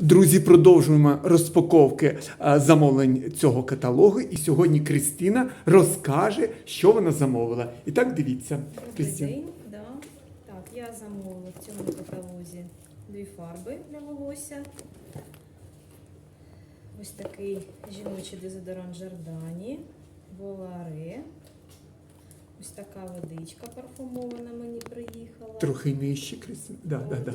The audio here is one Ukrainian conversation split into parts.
Друзі, продовжуємо розпаковки е, замовлень цього каталогу. І сьогодні Кристина розкаже, що вона замовила. І так дивіться. Добрий день. Да. Так, я замовила в цьому каталозі дві фарби для волосся. Ось такий жіночий дезодорант Жордані, Воларе. Ось така водичка парфумована мені приїхала. Трохи нижче, Кристина. Да, да, да.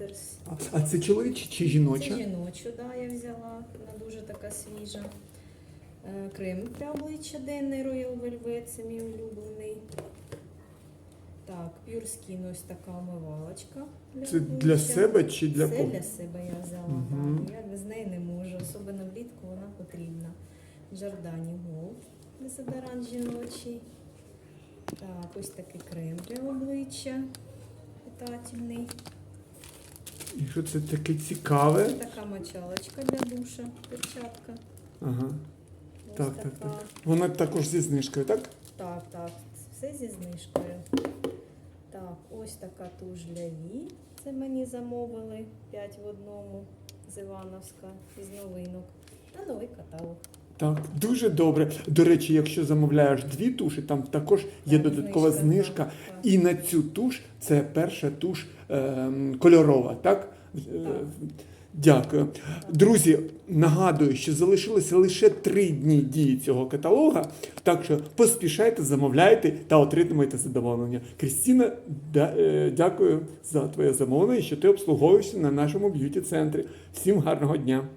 Waters. А, а це чоловіча чи жіноча? Це жіночу, да, я взяла. Вона дуже така свіжа. Е, Крем для обличчя денний Royal Velvet, це мій улюблений. Так, Pure Skin ось така омивалочка. Для Це обличчя. для себе чи для Це для себе я взяла. Мгм. так. Я без неї не можу, особливо влітку вона потрібна. Giordani Gold, дезодорант жіночий. Так, ось такий крем для обличчя. Питательний. І що це таке цікаве? Така мочалочка для душа, перчатка. Ага. Ось Так, така. так, так. Вона також зі знижкою, так? Так, так, все зі знижкою. Так, ось така туш для вій. Це мені замовили 5 в одному з Івановська із новинок. Та новий каталог. Так, дуже добре. До речі, якщо замовляєш дві туші, там також є Так, додаткова знижка, знижка. так, так. І на цю туш це перша туш ем, кольорова, так? Е, Дякую. Друзі, нагадую, що залишилося лише три дні дії цього каталога, так що поспішайте, замовляйте та отримуйте задоволення. Крістіна, е, дякую за твоє замовлення, що ти обслуговуєшся на нашому б'юті центрі. Всім гарного дня!